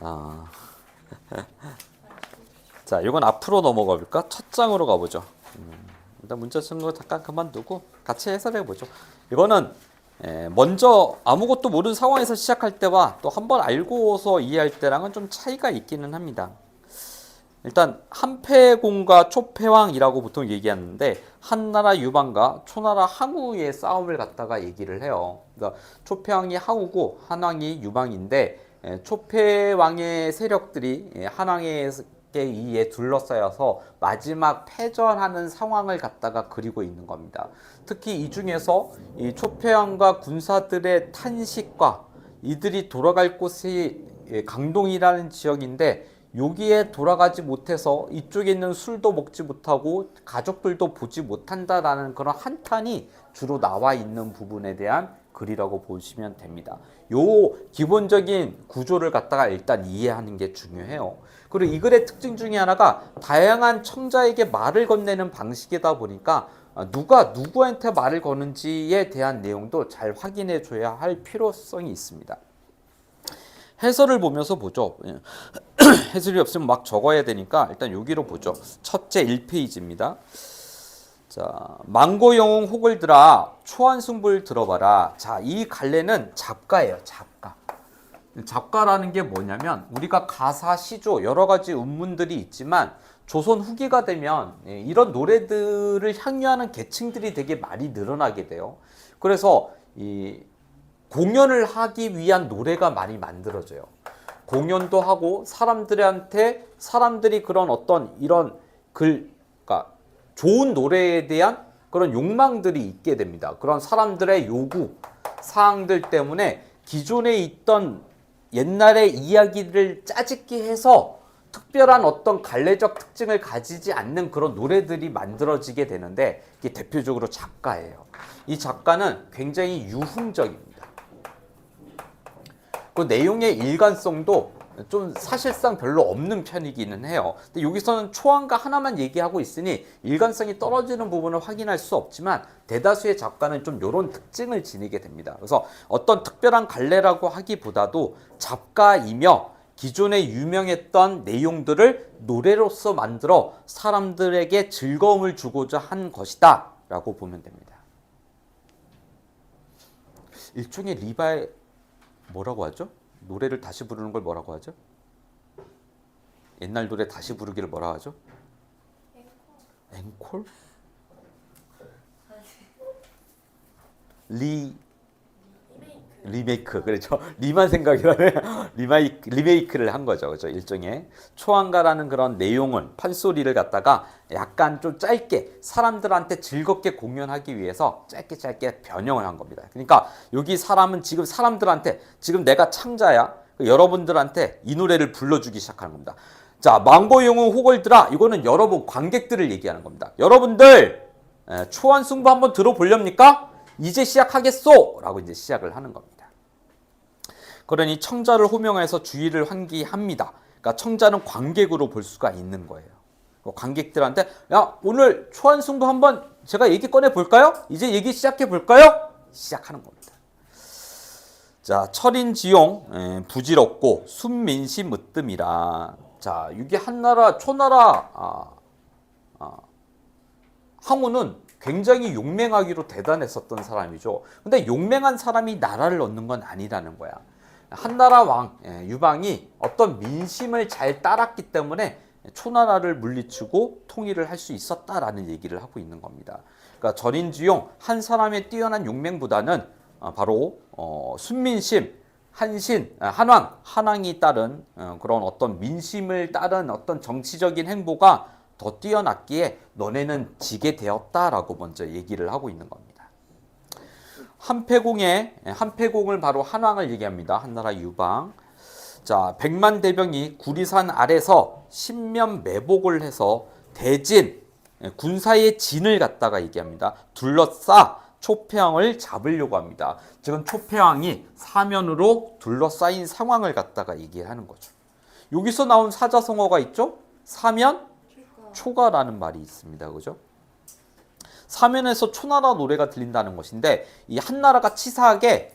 아. 자, 이건 앞으로 넘어가 볼까? 첫 장으로 가보죠. 음, 일단 문자 쓰는 거 잠깐 그만두고 같이 해설해 보죠. 이거는 에, 먼저 아무것도 모르는 상황에서 시작할 때와 또 한 번 알고서 이해할 때랑은 좀 차이가 있기는 합니다. 일단 한패공과 초패왕이라고 보통 얘기하는데 한나라 유방과 초나라 항우의 싸움을 갖다가 얘기를 해요. 그러니까 초패왕이 항우고 한왕이 유방인데 에, 초패 왕의 세력들이 예, 한왕에 의해 둘러싸여서 마지막 패전하는 상황을 갖다가 그리고 있는 겁니다. 특히 이 중에서 이 초패 왕과 군사들의 탄식과 이들이 돌아갈 곳이 예, 강동이라는 지역인데 여기에 돌아가지 못해서 이쪽에 있는 술도 먹지 못하고 가족들도 보지 못한다라는 그런 한탄이 주로 나와 있는 부분에 대한 글이라고 보시면 됩니다. 요 기본적인 구조를 갖다가 일단 이해하는 게 중요해요. 그리고 이 글의 특징 중에 하나가 다양한 청자에게 말을 건네는 방식이다 보니까 누가 누구한테 말을 거는지에 대한 내용도 잘 확인해 줘야 할 필요성이 있습니다. 해설을 보면서 보죠. 예. 해설이 없으면 막 적어야 되니까 일단 여기로 보죠. 첫째 1페이지입니다. 자, 망고 영웅 호글들아 초한승불 들어봐라. 자, 이 갈래는 잡가예요. 잡가. 잡가라는 게 뭐냐면 우리가 가사, 시조 여러 가지 운문들이 있지만 조선 후기가 되면 예, 이런 노래들을 향유하는 계층들이 되게 많이 늘어나게 돼요. 그래서 이 공연을 하기 위한 노래가 많이 만들어져요. 공연도 하고 사람들한테 사람들이 그런 어떤 이런 글, 그러니까 좋은 노래에 대한 그런 욕망들이 있게 됩니다. 그런 사람들의 요구 사항들 때문에 기존에 있던 옛날의 이야기를 짜집기 해서 특별한 어떤 갈래적 특징을 가지지 않는 그런 노래들이 만들어지게 되는데 이게 대표적으로 작가예요. 이 작가는 굉장히 유흥적입니다. 그 내용의 일관성도 좀 사실상 별로 없는 편이기는 해요. 근데 여기서는 초안가 하나만 얘기하고 있으니 일관성이 떨어지는 부분을 확인할 수 없지만 대다수의 작가는 좀 이런 특징을 지니게 됩니다. 그래서 어떤 특별한 갈래라고 하기보다도 작가이며 기존에 유명했던 내용들을 노래로서 만들어 사람들에게 즐거움을 주고자 한 것이다 라고 보면 됩니다. 일종의 리바의 뭐라고 하죠? 노래를 다시 부르는 걸 뭐라고 하죠? 옛날 노래 다시 부르기를 뭐라 하죠? 앵콜? 리 리메이크. 그렇죠? 리만 생각이 나네 리마이크 리메이크를 한 거죠. 그죠? 일종의 초안가라는 그런 내용은 판소리를 갖다가 약간 좀 짧게 사람들한테 즐겁게 공연하기 위해서 짧게 짧게 변형을 한 겁니다. 그러니까 여기 사람은 지금 사람들한테 지금 내가 창자야. 여러분들한테 이 노래를 불러주기 시작하는 겁니다. 자 망고 영웅 호걸들아 이거는 여러분 관객들을 얘기하는 겁니다. 여러분들 에, 초안 승부 한번 들어보렵니까? 이제 시작하겠소! 라고 이제 시작을 하는 겁니다. 그러니 청자를 호명해서 주의를 환기합니다. 그러니까 청자는 관객으로 볼 수가 있는 거예요. 그 관객들한테 야 오늘 초안승부 한번 제가 얘기 꺼내 볼까요? 이제 얘기 시작해 볼까요? 시작하는 겁니다. 자 철인지용 에, 부질없고 순민심 으뜸이라. 자 이게 한나라 초나라 아, 아, 항우는 굉장히 용맹하기로 대단했었던 사람이죠. 근데 용맹한 사람이 나라를 얻는 건 아니라는 거야. 한나라 왕 예, 유방이 어떤 민심을 잘 따랐기 때문에 초나라를 물리치고 통일을 할 수 있었다라는 얘기를 하고 있는 겁니다. 그러니까 전인지용 한 사람의 뛰어난 용맹보다는 어, 바로 어, 순민심, 한신, 아, 한왕, 한왕이 따른 어, 그런 어떤 민심을 따른 어떤 정치적인 행보가 더 뛰어났기에 너네는 지게 되었다라고 먼저 얘기를 하고 있는 겁니다. 한패공의 한패공을 바로 한왕을 얘기합니다. 한나라 유방. 자, 백만 대병이 구리산 아래서 신면 매복을 해서 대진 군사의 진을 갖다가 얘기합니다. 둘러싸 초패왕을 잡으려고 합니다. 지금 초패왕이 사면으로 둘러싸인 상황을 갖다가 얘기하는 거죠. 여기서 나온 사자성어가 있죠? 사면 초가라는 말이 있습니다. 그죠? 사면에서 초나라 노래가 들린다는 것인데 이 한나라가 치사하게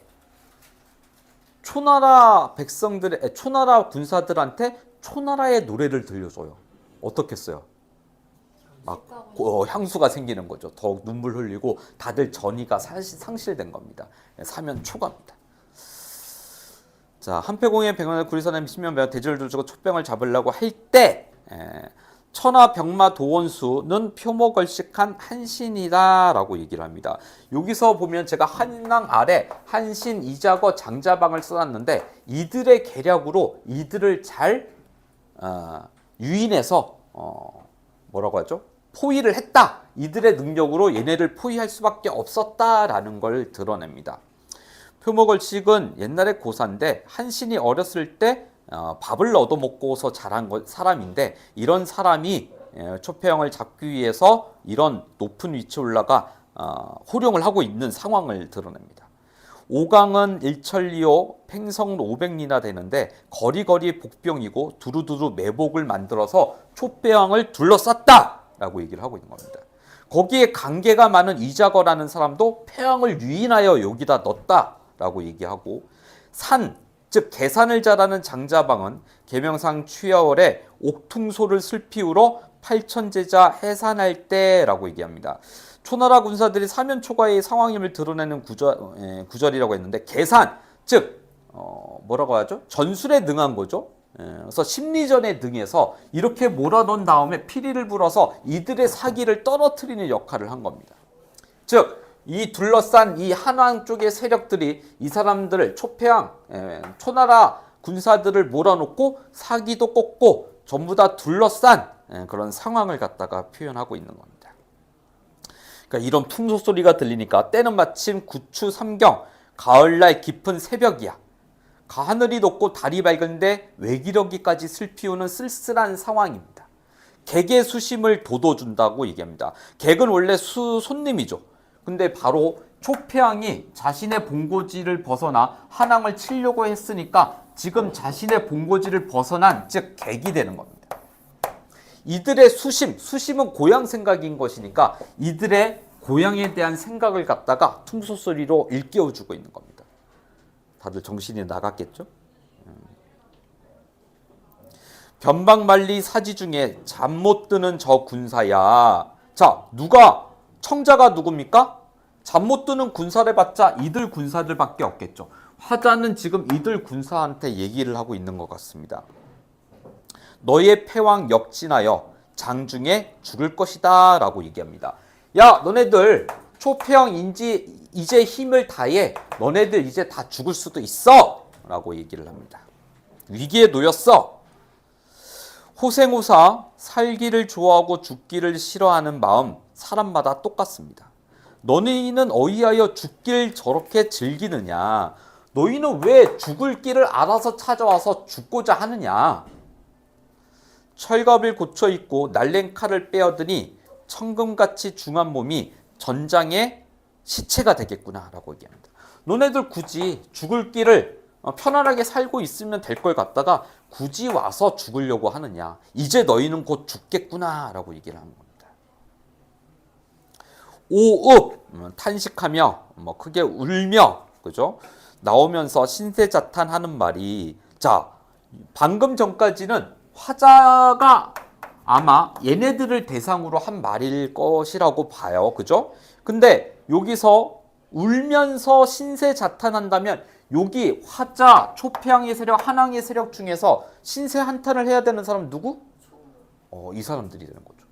초나라 백성들의 에, 초나라 군사들한테 초나라의 노래를 들려줘요. 어떻겠어요? 막 어, 향수가 생기는 거죠. 더욱 눈물 흘리고 다들 전의가 사실 상실된 겁니다. 예, 사면 초과입니다. 자 한패공의 백만을 구리선의 신명 배가 대지를 두르고 촛병을 잡으려고 할때 천하 병마 도원수는 표모걸식한 한신이다라고 얘기를 합니다. 여기서 보면 제가 한낭 아래 한신 이자거 장자방을 써놨는데 이들의 계략으로 이들을 잘 어, 유인해서 어, 뭐라고 하죠? 포위를 했다. 이들의 능력으로 얘네를 포위할 수밖에 없었다라는 걸 드러냅니다. 표모걸식은 옛날에 고사인데 한신이 어렸을 때 어, 밥을 얻어먹고서 자란 거- 사람인데 이런 사람이 예, 초패형을 잡기 위해서 이런 높은 위치에 올라가 어, 호령을 하고 있는 상황을 드러냅니다. 오강은 일천리오 팽성 500리나 되는데 거리거리 복병이고 두루두루 매복을 만들어서 촛배왕을 둘러쌌다라고 얘기를 하고 있는 겁니다. 거기에 관계가 많은 이자거라는 사람도 패왕을 유인하여 여기다 넣었다라고 얘기하고 산, 즉 계산을 잘하는 장자방은 계명상 취하월에 옥퉁소를 슬피우러 팔천제자 해산할 때라고 얘기합니다. 초나라 군사들이 사면 초과의 상황임을 드러내는 구절, 에, 구절이라고 했는데 계산, 즉 어, 뭐라고 하죠? 전술에 능한 거죠. 예, 그래서 심리전에 능해서 이렇게 몰아넣은 다음에 피리를 불어서 이들의 사기를 떨어뜨리는 역할을 한 겁니다. 즉, 이 둘러싼 이 한왕 쪽의 세력들이 이 사람들을 초패왕, 예, 초나라 군사들을 몰아놓고 사기도 꽂고 전부 다 둘러싼 예, 그런 상황을 갖다가 표현하고 있는 겁니다. 그러니까 이런 풍소 소리가 들리니까 때는 마침 구추 삼경 가을날 깊은 새벽이야. 하늘이 높고 달이 밝은데 외기러기까지 슬피우는 쓸쓸한 상황입니다. 객의 수심을 돋워준다고 얘기합니다. 객은 원래 수 손님이죠. 근데 바로 초패왕이 자신의 본고지를 벗어나 한왕을 치려고 했으니까 지금 자신의 본고지를 벗어난 즉 객이 되는 겁니다. 이들의 수심, 수심은 고향 생각인 것이니까 이들의 고향에 대한 생각을 갖다가 퉁소 소리로 일깨워주고 있는 겁니다. 다들 정신이 나갔겠죠? 음. 변방만리 사지 중에 잠 못 드는 저 군사야. 자, 누가 청자가 누굽니까? 잠 못 드는 군사를 봤자 이들 군사들밖에 없겠죠. 화자는 지금 이들 군사한테 얘기를 하고 있는 것 같습니다. 너의 패왕 역진하여 장중에 죽을 것이다 라고 얘기합니다. 야 너네들 초패왕인지 이제 힘을 다해 너네들 이제 다 죽을 수도 있어 라고 얘기를 합니다. 위기에 놓였어. 호생호사 살기를 좋아하고 죽기를 싫어하는 마음 사람마다 똑같습니다. 너희는 어이하여 죽길 저렇게 즐기느냐? 너희는 왜 죽을 길을 알아서 찾아와서 죽고자 하느냐? 철갑을 고쳐 입고 날랜 칼을 빼어드니 청금같이 중한 몸이 전장의 시체가 되겠구나라고 얘기합니다. 너네들 굳이 죽을 길을 어, 편안하게 살고 있으면 될 걸 갖다가 굳이 와서 죽으려고 하느냐? 이제 너희는 곧 죽겠구나라고 얘기를 하는 겁니다. 오읍 음, 탄식하며 뭐 크게 울며 그죠? 나오면서 신세자탄하는 말이 자 방금 전까지는 화자가 아마 얘네들을 대상으로 한 말일 것이라고 봐요. 그죠? 근데 여기서 울면서 신세 자탄한다면 여기 화자, 초패왕의 세력, 한왕의 세력 중에서 신세 한탄을 해야 되는 사람 누구? 어, 이 사람들이 되는 거죠.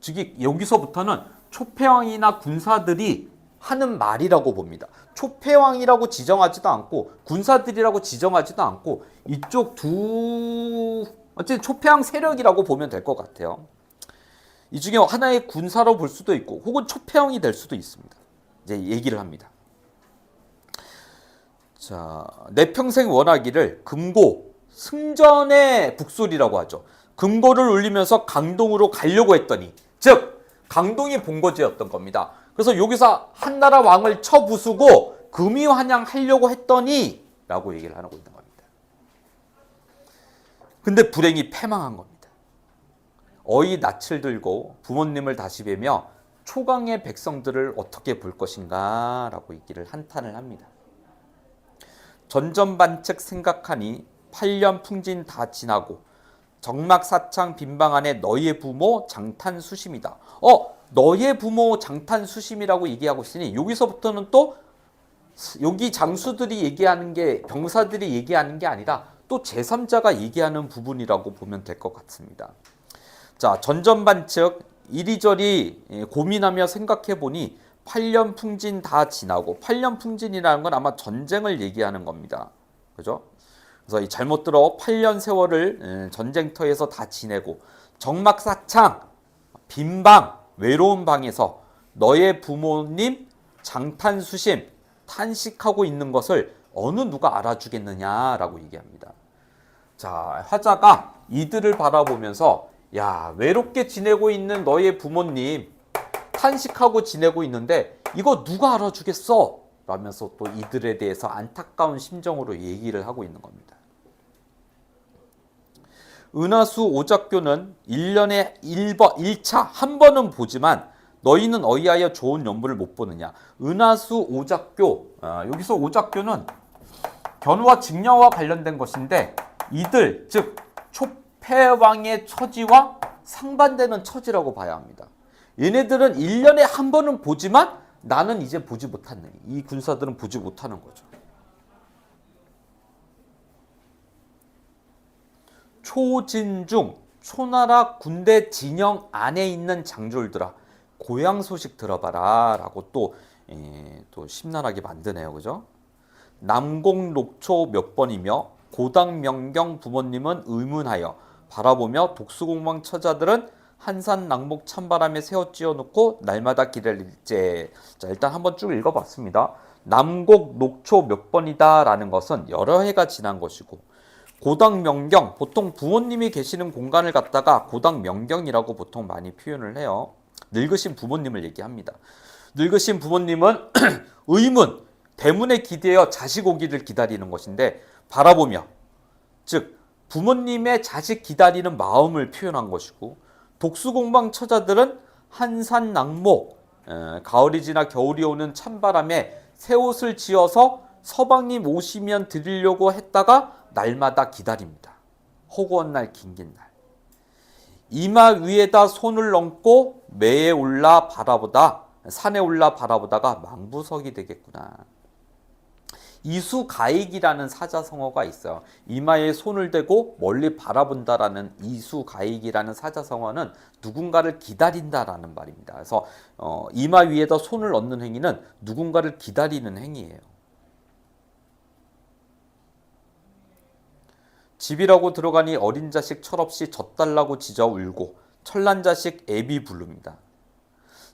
즉 여기서부터는 초패왕이나 군사들이 하는 말이라고 봅니다. 초패왕이라고 지정하지도 않고 군사들이라고 지정하지도 않고 이쪽 두 어쨌든 초패왕 세력이라고 보면 될 것 같아요. 이 중에 하나의 군사로 볼 수도 있고 혹은 초패왕이 될 수도 있습니다. 이제 얘기를 합니다. 자, 내 평생 원하기를 금고 승전의 북소리라고 하죠. 금고를 울리면서 강동으로 가려고 했더니 즉 강동이 본거지였던 겁니다. 그래서 여기서 한나라 왕을 쳐부수고 금이 환영하려고 했더니 라고 얘기를 하고 있는 겁니다. 근데 불행히 패망한 겁니다. 어이 낯을 들고 부모님을 다시 뵈며 초강의 백성들을 어떻게 볼 것인가 라고 얘기를 한탄을 합니다. 전전반측 생각하니 8년 풍진 다 지나고 정막 사창 빈방 안에 너의 부모 장탄 수심이다. 어, 너의 부모 장탄 수심이라고 얘기하고 있으니 여기서부터는 또 여기 장수들이 얘기하는 게 병사들이 얘기하는 게 아니라 또 제3자가 얘기하는 부분이라고 보면 될 것 같습니다. 자, 전전반 측 이리저리 예, 고민하며 생각해 보니 8년 풍진 다 지나고 8년 풍진이라는 건 아마 전쟁을 얘기하는 겁니다. 그죠? 그래서 이 잘못 들어 8년 세월을 예, 전쟁터에서 다 지내고 정막사창 빈방 외로운 방에서 너의 부모님 장탄수심 탄식하고 있는 것을 어느 누가 알아주겠느냐라고 얘기합니다. 자, 화자가 이들을 바라보면서 야, 외롭게 지내고 있는 너의 부모님 탄식하고 지내고 있는데 이거 누가 알아주겠어? 라면서 또 이들에 대해서 안타까운 심정으로 얘기를 하고 있는 겁니다. 은하수 오작교는 1년에 1번, 1차 한 번은 보지만 너희는 어이하여 좋은 연부를 못 보느냐. 은하수 오작교, 아, 여기서 오작교는 견우와 직녀와 관련된 것인데 이들, 즉 초패왕의 처지와 상반되는 처지라고 봐야 합니다. 얘네들은 1년에 한 번은 보지만 나는 이제 보지 못하는 이 군사들은 보지 못하는 거죠. 초진중 초나라 군대 진영 안에 있는 장졸들아 고향 소식 들어봐라 라고 또, 에, 또 심란하게 만드네요, 그죠? 남공 녹초 몇 번이며 고당 명경 부모님은 의문하여 바라보며 독수공방 처자들은 한산 낙목 찬바람에 세워 찌어놓고 날마다 기다릴제. 자 일단 한번 쭉 읽어봤습니다. 남곡 녹초 몇 번이다 라는 것은 여러 해가 지난 것이고 고당 명경 보통 부모님이 계시는 공간을 갖다가 고당 명경이라고 보통 많이 표현을 해요. 늙으신 부모님을 얘기합니다. 늙으신 부모님은 의문 대문에 기대어 자식 오기를 기다리는 것인데 바라보며 즉 부모님의 자식 기다리는 마음을 표현한 것이고 독수공방 처자들은 한산 낙목 에, 가을이 지나 겨울이 오는 찬바람에 새 옷을 지어서 서방님 오시면 드리려고 했다가 날마다 기다립니다. 허구한 날 긴긴 날. 이마 위에다 손을 얹고 매에 올라 바라보다 산에 올라 바라보다가 망부석이 되겠구나. 이수가익이라는 사자성어가 있어요. 이마에 손을 대고 멀리 바라본다라는 이수가익이라는 사자성어는 누군가를 기다린다라는 말입니다. 그래서 어, 이마 위에다 손을 얹는 행위는 누군가를 기다리는 행위예요. 집이라고 들어가니 어린 자식 철없이 젖달라고 짖어 울고 철난 자식 애비 부릅니다.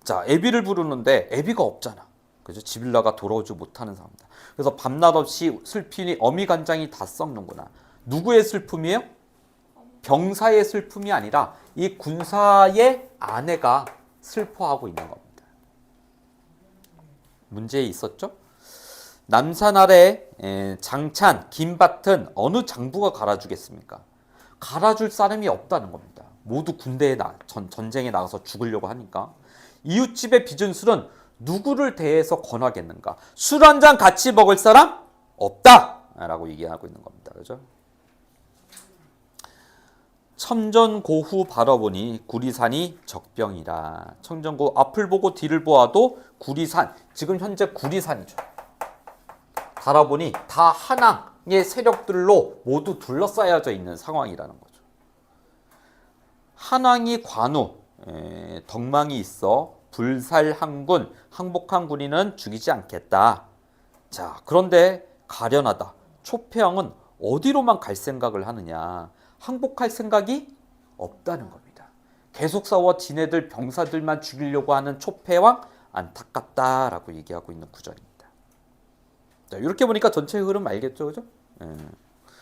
자, 애비를 부르는데 애비가 없잖아. 그죠? 집일라가 돌아오지 못하는 사람이다. 그래서 밤낮 없이 슬피니 어미 간장이 다 썩는구나. 누구의 슬픔이에요? 병사의 슬픔이 아니라 이 군사의 아내가 슬퍼하고 있는 겁니다. 문제 있었죠? 남산 아래 장찬, 김밭은 어느 장부가 갈아주겠습니까? 갈아줄 사람이 없다는 겁니다. 모두 군대에 나, 전, 전쟁에 나가서 죽으려고 하니까. 이웃집의 빚은 술은 누구를 대해서 권하겠는가? 술 한 잔 같이 먹을 사람 없다! 라고 얘기하고 있는 겁니다. 그죠? 첨전고후 바라보니 구리산이 적병이라. 청전고 앞을 보고 뒤를 보아도 구리산, 지금 현재 구리산이죠. 바라보니 다 한항의 세력들로 모두 둘러싸여져 있는 상황이라는 거죠. 한항이 관우, 에, 덕망이 있어 불살항군, 항복한 군인은 죽이지 않겠다. 자, 그런데 가련하다. 초패왕은 어디로만 갈 생각을 하느냐. 항복할 생각이 없다는 겁니다. 계속 싸워 지네들 병사들만 죽이려고 하는 초패왕 안타깝다라고 얘기하고 있는 구절입니다. 자, 이렇게 보니까 전체 흐름 알겠죠, 그죠? 예.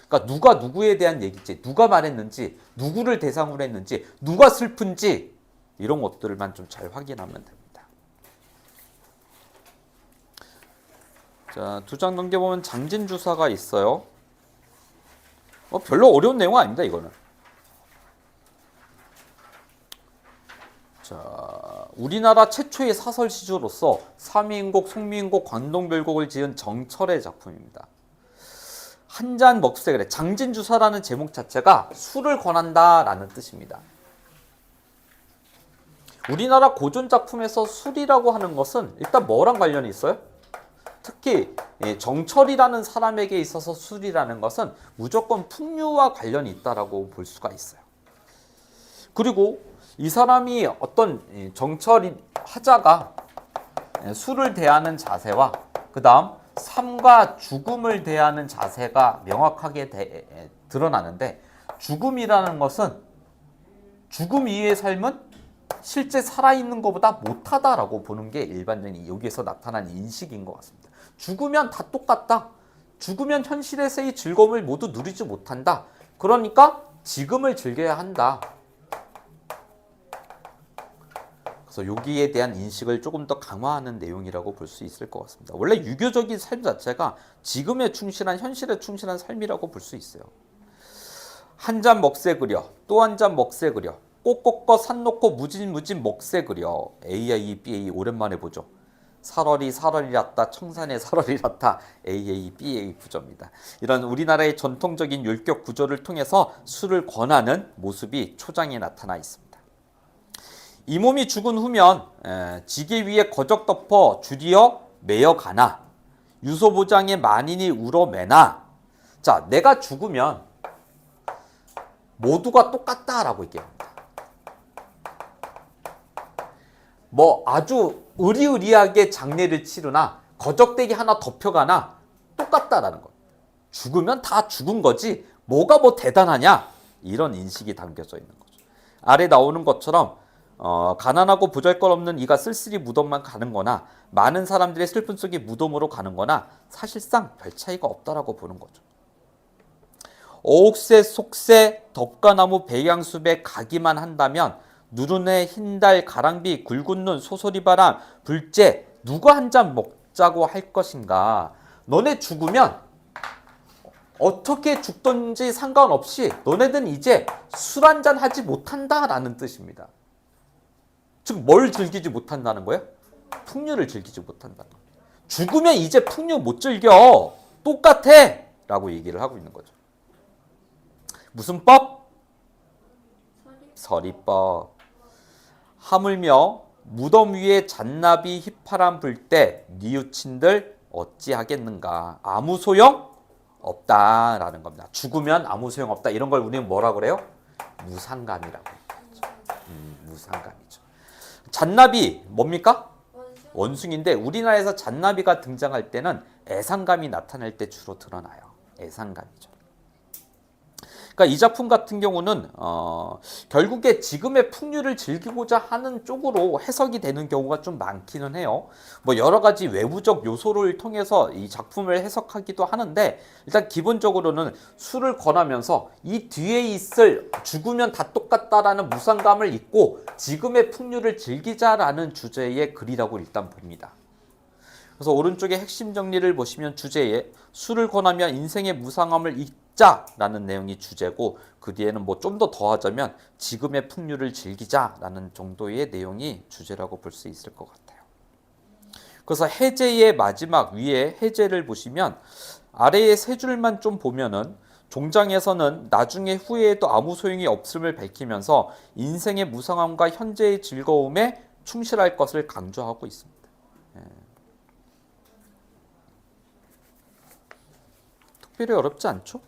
그러니까 누가 누구에 대한 얘기지, 누가 말했는지, 누구를 대상으로 했는지, 누가 슬픈지 이런 것들만 좀 잘 확인하면 됩니다. 자, 두 장 넘겨 보면 장진 주사가 있어요. 어, 별로 어려운 내용 아닙니다, 이거는. 자, 우리나라 최초의 사설 시조로서 삼위인곡, 송미인곡, 관동별곡을 지은 정철의 작품입니다. 한 잔 먹세 그래. 장진주사라는 제목 자체가 술을 권한다라는 뜻입니다. 우리나라 고전 작품에서 술이라고 하는 것은 일단 뭐랑 관련이 있어요? 특히 예, 정철이라는 사람에게 있어서 술이라는 것은 무조건 풍류와 관련이 있다라고 볼 수가 있어요. 그리고 이 사람이 어떤 이 정철이 하자가 예, 술을 대하는 자세와 그 다음 삶과 죽음을 대하는 자세가 명확하게 대- 에, 드러나는데 죽음이라는 것은 죽음 이후의 삶은 실제 살아있는 것보다 못하다라고 보는 게 일반적인 여기에서 나타난 인식인 것 같습니다. 죽으면 다 똑같다. 죽으면 현실에서의 즐거움을 모두 누리지 못한다. 그러니까 지금을 즐겨야 한다. 그래서 여기에 대한 인식을 조금 더 강화하는 내용이라고 볼 수 있을 것 같습니다. 원래 유교적인 삶 자체가 지금에 충실한 현실에 충실한 삶이라고 볼 수 있어요. 한 잔 먹새 그려 또 한 잔 먹새 그려 꽃 꺾어 산 놓고 무진 무진 먹새 그려 AIBA 오랜만에 보죠. 살얼이 살얼이랐다 청산의 살얼이랐다 AABA 구조입니다. 이런 우리나라의 전통적인 율격 구조를 통해서 술을 권하는 모습이 초장에 나타나 있습니다. 이 몸이 죽은 후면 에, 지게 위에 거적 덮어 줄이어 매어 가나 유소보장의 만인이 울어매나 자 내가 죽으면 모두가 똑같다라고 얘기합니다. 뭐 아주 의리의리하게 장례를 치르나 거적대기 하나 덮여가나 똑같다라는 거. 죽으면 다 죽은 거지 뭐가 뭐 대단하냐 이런 인식이 담겨져 있는 거죠. 아래 나오는 것처럼 어, 가난하고 보잘것없는 이가 쓸쓸히 무덤만 가는 거나 많은 사람들의 슬픈 속에 무덤으로 가는 거나 사실상 별 차이가 없다라고 보는 거죠. 옥새, 속새, 덕가나무, 배양숲에 가기만 한다면 누르네, 흰달, 가랑비, 굵은 눈, 소소리바람, 불재 누가 한 잔 먹자고 할 것인가? 너네 죽으면 어떻게 죽든지 상관없이 너네들은 이제 술 한 잔 하지 못한다라는 뜻입니다. 즉 뭘 즐기지 못한다는 거예요? 풍류를 즐기지 못한다는 거예요. 죽으면 이제 풍류 못 즐겨. 똑같아. 라고 얘기를 하고 있는 거죠. 무슨 법? 서리법. 하물며 무덤 위에 잔나비 휘파람 불때 뉘우친들 어찌하겠는가. 아무 소용 없다라는 겁니다. 죽으면 아무 소용 없다. 이런 걸 우리는 뭐라 그래요? 무상감이라고. 음, 무상감이죠. 잔나비 뭡니까? 원숭인데 우리나라에서 잔나비가 등장할 때는 애상감이 나타날 때 주로 드러나요. 애상감이죠. 그러니까 이 작품 같은 경우는 어, 결국에 지금의 풍류를 즐기고자 하는 쪽으로 해석이 되는 경우가 좀 많기는 해요. 뭐 여러 가지 외부적 요소를 통해서 이 작품을 해석하기도 하는데 일단 기본적으로는 술을 권하면서 이 뒤에 있을 죽으면 다 똑같다라는 무상감을 잊고 지금의 풍류를 즐기자라는 주제의 글이라고 일단 봅니다. 그래서 오른쪽에 핵심 정리를 보시면 주제에 술을 권하며 인생의 무상함을 잊 자라는 내용이 주제고 그 뒤에는 뭐 좀 더 더하자면 지금의 풍류를 즐기자라는 정도의 내용이 주제라고 볼 수 있을 것 같아요. 그래서 해제의 마지막 위에 해제를 보시면 아래의 세 줄만 좀 보면은 종장에서는 나중에 후회해도 아무 소용이 없음을 밝히면서 인생의 무상함과 현재의 즐거움에 충실할 것을 강조하고 있습니다. 특별히 어렵지 않죠?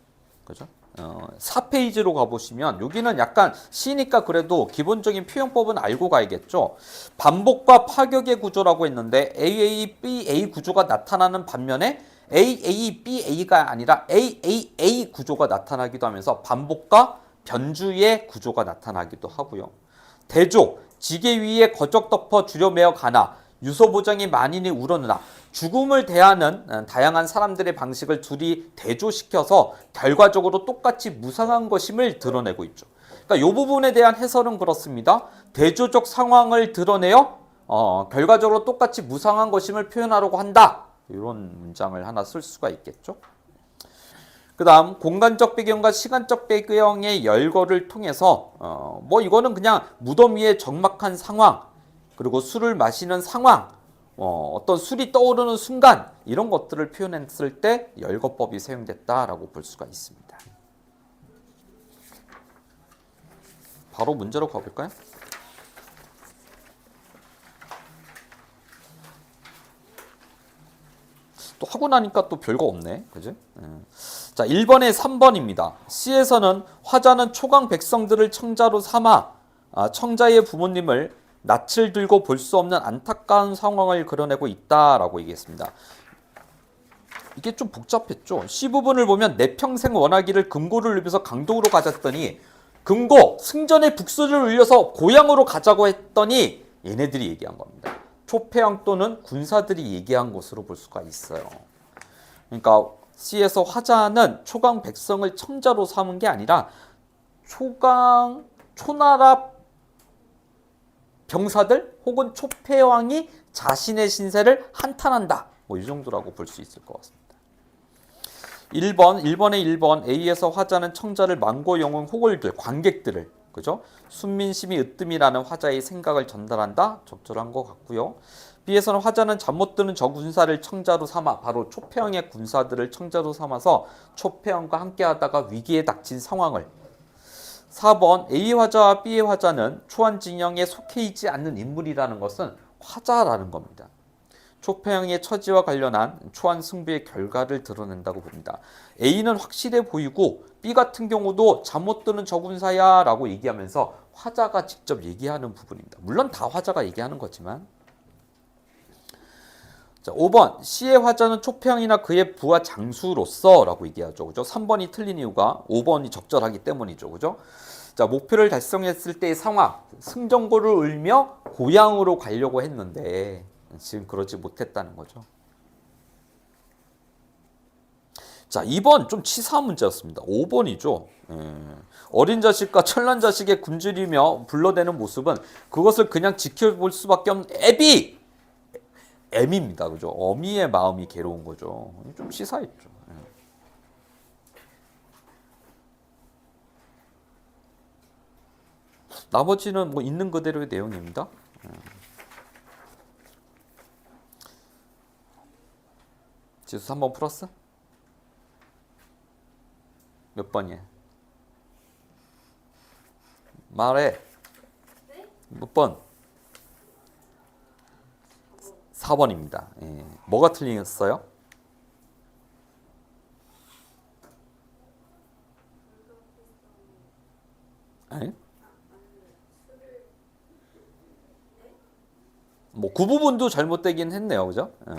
그죠? 어, 4페이지로 가보시면 여기는 약간 시니까 그래도 기본적인 표현법은 알고 가야겠죠. 반복과 파격의 구조라고 했는데 AABA 구조가 나타나는 반면에 AABA가 아니라 AAA 구조가 나타나기도 하면서 반복과 변주의 구조가 나타나기도 하고요. 대조, 지게 위에 거적 덮어 줄여매어 가나 유소보장이 만인이 우러느나 죽음을 대하는 어, 다양한 사람들의 방식을 둘이 대조시켜서 결과적으로 똑같이 무상한 것임을 드러내고 있죠. 그러니까 이 부분에 대한 해설은 그렇습니다. 대조적 상황을 드러내어 어, 결과적으로 똑같이 무상한 것임을 표현하려고 한다. 이런 문장을 하나 쓸 수가 있겠죠. 그 다음 공간적 배경과 시간적 배경의 열거를 통해서 어, 뭐 이거는 그냥 무덤 위에 적막한 상황 그리고 술을 마시는 상황 어, 어떤 술이 떠오르는 순간 이런 것들을 표현했을 때 열거법이 사용됐다라고 볼 수가 있습니다. 바로 문제로 가볼까요? 또 하고 나니까 또 별거 없네. 그지? 예. 자, 1번에 3번입니다. C에서는 화자는 초강 백성들을 청자로 삼아 아, 청자의 부모님을 낯을 들고 볼 수 없는 안타까운 상황을 그려내고 있다라고 얘기했습니다. 이게 좀 복잡했죠. C 부분을 보면 내 평생 원하기를 금고를 누벼서 강동으로 가졌더니 금고 승전의 북소를 울려서 고향으로 가자고 했더니 얘네들이 얘기한 겁니다. 초패왕 또는 군사들이 얘기한 것으로 볼 수가 있어요. 그러니까 C에서 화자는 초강 백성을 청자로 삼은 게 아니라 초강 초나라 병사들 혹은 초패왕이 자신의 신세를 한탄한다. 뭐 이 정도라고 볼 수 있을 것 같습니다. 1번, 1번의 1번 A에서 화자는 청자를 망고 영웅 호골들 관객들을 그죠? 순민심이 으뜸이라는 화자의 생각을 전달한다. 적절한 것 같고요. B에서는 화자는 잠 못 드는 저 군사를 청자로 삼아 바로 초패왕의 군사들을 청자로 삼아서 초패왕과 함께하다가 위기에 닥친 상황을 4번 A 화자와 B의 화자는 초안 진영에 속해 있지 않는 인물이라는 것은 화자라는 겁니다. 초패왕의 처지와 관련한 초안 승부의 결과를 드러낸다고 봅니다. A는 확실해 보이고 B 같은 경우도 잠못 드는 저 군사야 라고 얘기하면서 화자가 직접 얘기하는 부분입니다. 물론 다 화자가 얘기하는 거지만 자, 5번 C의 화자는 초평이나 그의 부하 장수로서라고 얘기하죠. 그죠? 3번이 틀린 이유가 5번이 적절하기 때문이죠. 그죠? 자, 목표를 달성했을 때의 상황, 승전고를 울며 고향으로 가려고 했는데 지금 그러지 못했다는 거죠. 자, 2번 좀 치사한 문제였습니다. 5번이죠. 예. 어린 자식과 천란 자식의 굶주리며 불러대는 모습은 그것을 그냥 지켜볼 수밖에 없는 애비! 애미입니다. 그죠? 어미의 마음이 괴로운 거죠. 좀 치사했죠. 예. 나머지는 뭐 있는 그대로의 내용입니다. 예. 지수 3번 풀었어? 몇 번이야? 말해. 몇 번? 4번입니다. 예. 뭐가 틀렸어요? 아니? 뭐그 부분도 잘못되긴 했네요. 그죠? 예.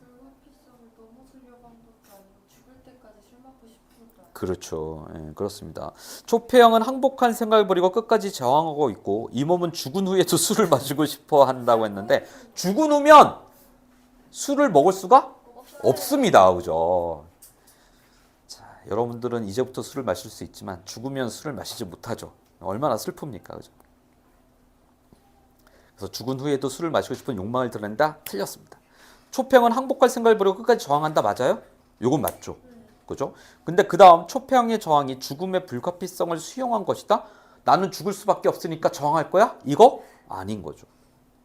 불가피성을 넘어서려고 한 것도 아니고 죽을 때까지 술 먹고 싶은 것도 아니고 그렇죠. 예, 그렇습니다. 초패형은 항복한 생각을 버리고 끝까지 저항하고 있고 이 몸은 죽은 후에도 술을 마시고 싶어 한다고 했는데 죽은 후면 술을 먹을 수가 없습니다. 그죠? 자, 여러분들은 이제부터 술을 마실 수 있지만 죽으면 술을 마시지 못하죠. 얼마나 슬픕니까? 그죠? 그래서 죽은 후에도 술을 마시고 싶은 욕망을 드러낸다? 틀렸습니다. 초평은 항복할 생각을 버리고 끝까지 저항한다 맞아요? 요건 맞죠. 그죠? 근데 그 다음 초평의 저항이 죽음의 불가피성을 수용한 것이다? 나는 죽을 수밖에 없으니까 저항할 거야? 이거 아닌 거죠.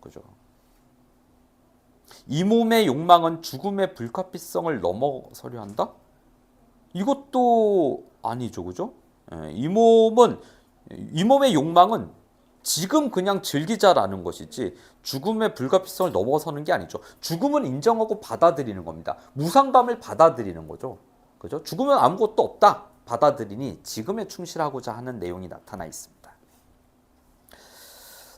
그죠? 이 몸의 욕망은 죽음의 불가피성을 넘어서려 한다? 이것도 아니죠. 그죠? 예, 이 몸은 이 몸의 욕망은 지금 그냥 즐기자라는 것이지 죽음의 불가피성을 넘어서는 게 아니죠. 죽음은 인정하고 받아들이는 겁니다. 무상감을 받아들이는 거죠. 그죠? 죽으면 아무것도 없다. 받아들이니 지금에 충실하고자 하는 내용이 나타나 있습니다.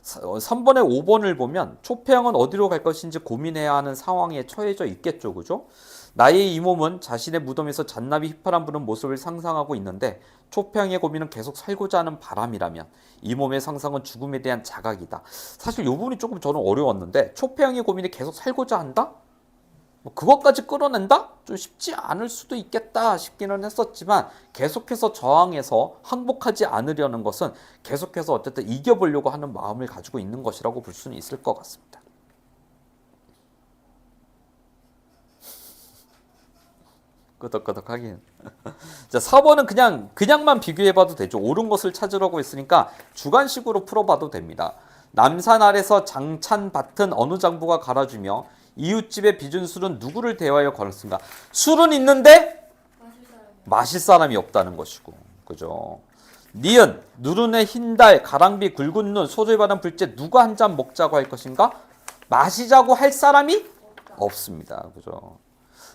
3번에 5번을 보면 초패형은 어디로 갈 것인지 고민해야 하는 상황에 처해져 있겠죠. 그죠? 나의 이 몸은 자신의 무덤에서 잔나비 휘파람 부는 모습을 상상하고 있는데 초패형의 고민은 계속 살고자 하는 바람이라면 이 몸의 상상은 죽음에 대한 자각이다. 사실 이 부분이 조금 저는 어려웠는데 초패형의 고민이 계속 살고자 한다? 뭐 그것까지 끌어낸다? 좀 쉽지 않을 수도 있겠다 싶기는 했었지만 계속해서 저항해서 항복하지 않으려는 것은 계속해서 어쨌든 이겨보려고 하는 마음을 가지고 있는 것이라고 볼 수는 있을 것 같습니다. 끄덕끄덕 하긴. 자, 4번은 그냥 그냥만 비교해 봐도 되죠. 옳은 것을 찾으라고 했으니까 주관식으로 풀어 봐도 됩니다. 남산 아래서 장찬 밭은 어느 장부가 갈아주며 이웃집의 빚은 술은 누구를 대하여 걸었는가? 술은 있는데 마실 사람이 없다는 것이고. 그죠? 니은 누른의 흰달 가랑비 굵은 눈 소주에 바른 불째 누가 한 잔 먹자고 할 것인가? 마시자고 할 사람이 없다. 없습니다. 그죠?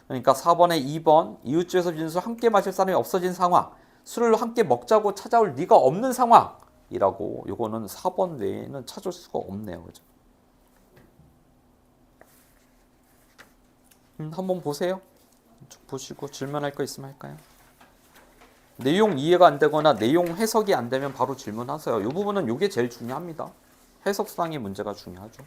그러니까 4번에 2번 이웃집에서 빚은 술 함께 마실 사람이 없어진 상황 술을 함께 먹자고 찾아올 리가 없는 상황이라고 요거는 4번 외에는 찾을 수가 없네요. 그죠? 음, 한번 보세요. 쭉 보시고 질문할 거 있으면 할까요? 내용 이해가 안 되거나 내용 해석이 안 되면 바로 질문하세요. 이 부분은 이게 제일 중요합니다. 해석상의 문제가 중요하죠.